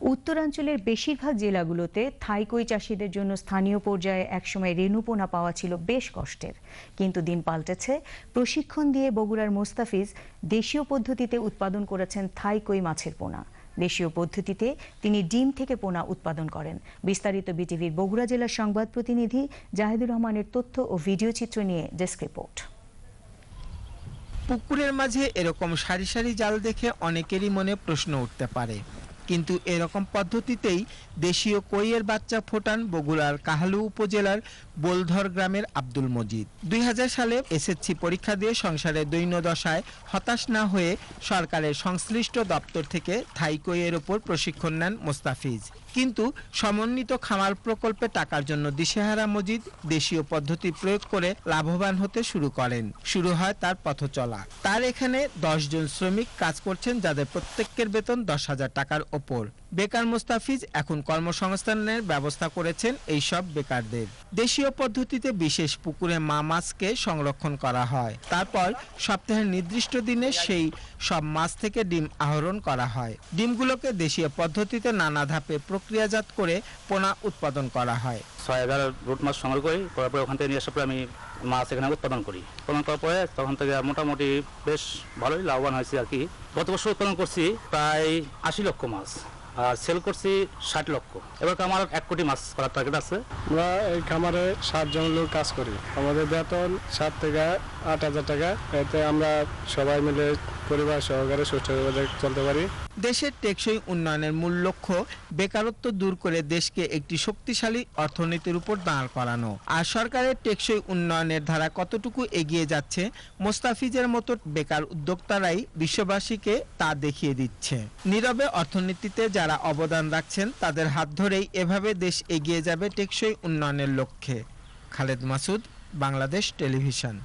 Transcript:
উত্তরাঞ্চলের বেশিরভাগ জেলাগুলোতে থাইকই চাষিদের জন্য স্থানীয় পর্যায়ে একসময় রেণুপোনা পাওয়া ছিল বেশ কষ্টের। কিন্তু দিন পাল্টেছে। প্রশিক্ষণ দিয়ে বগুড়ার মোস্তাফিজ দেশীয় পদ্ধতিতে উৎপাদন করেছেন থাইকই মাছের পোনা। দেশীয় পদ্ধতিতে তিনি ডিম থেকে পোনা উৎপাদন করেন। বিস্তারিত বিটিভির বগুড়া জেলার সংবাদ প্রতিনিধি জাহেদুর রহমানের তথ্য ও ভিডিও চিত্র নিয়ে ডেস্ক রিপোর্ট। পুকুরের মাঝে এরকম সারি সারি জাল দেখে অনেকেরই মনে প্রশ্ন উঠতে পারে কিন্তু এরকম পদ্ধতিতেই দেশীয় কইয়ের বাচ্চা ফোটান বগুড়ার কাহালু উপজেলার বোলধর গ্রামের আব্দুল মজিদ। দুই হাজার সালে এসএসসি পরীক্ষা দিয়ে সংসারের দৈন্য দশায় হতাশ না হয়ে সরকারের সংশ্লিষ্ট দপ্তর থেকে থাইকোয়ের ওপর প্রশিক্ষণ নেন মোস্তাফিজ। কিন্তু সমন্বিত খামার প্রকল্পে টাকার জন্য দিশেহারা মজিদ দেশীয় পদ্ধতি প্রয়োগ করে লাভবান হতে শুরু করেন। শুরু হয় তার পথ চলা তার এখানে দশ জন শ্রমিক কাজ করছেন যাদের প্রত্যেকের বেতন দশ হাজার টাকার ওপর। বেকার মোস্তাফিজ এখন কর্মসংস্থানের ব্যবস্থা করেছেন এই সব বেকারদের। দেশীয় পদ্ধতিতে বিশেষ পুকুরে মা মাছকে সংরক্ষণ করা হয়। তারপর সপ্তাহের নির্দিষ্ট দিনে সেই সব মাছ থেকে ডিম আহরণ করা হয়। ডিমগুলোকে দেশীয় পদ্ধতিতে নানা ধাপে প্রক্রিয়াজাত করে পোনা উৎপাদন করা হয়। ছয় হাজার রুট মাছ সংগ্রহ করি, করার পরে ওখান থেকে নিয়ে আসার আমি মাছ এখানে উৎপাদন করি। উৎপাদন করার পরে তখন থেকে মোটামুটি বেশ ভালোই লাভবান হয়েছে আর কি। গত বছর উৎপাদন করছি প্রায় আশি লক্ষ মাছ। আর সেল করছি ষাট লক্ষ। এবার আমার এক কোটি মাছ করার টার্গেট আছে। আমরা এই খামারে ষাটজন লোক কাজ করি। আমাদের বেতন সাত থেকে আট হাজার টাকা। এতে আমরা সবাই মিলে পরিবার সহকারে সুষ্ঠুভাবে চলতে পারি। দেশের টেকসই উন্নয়নের মূল লক্ষ্য বেকারত্ব দূর করে দেশকে একটি শক্তিশালী অর্থনীতির উপর দাঁড় করানো। আর সরকারের টেকসই উন্নয়নের ধারা কতটুকু এগিয়ে যাচ্ছে মোস্তাফিজের মতো বেকার উদ্যোক্তারাই বিশ্ববাসীকে তা দেখিয়ে দিচ্ছে। নীরবে অর্থনীতিতে যারা অবদান রাখছেন, তাদের হাত ধরেই এভাবে দেশ এগিয়ে যাবে টেকসই উন্নয়নের লক্ষ্যে। খালেদ মাসুদ, বাংলাদেশ টেলিভিশন।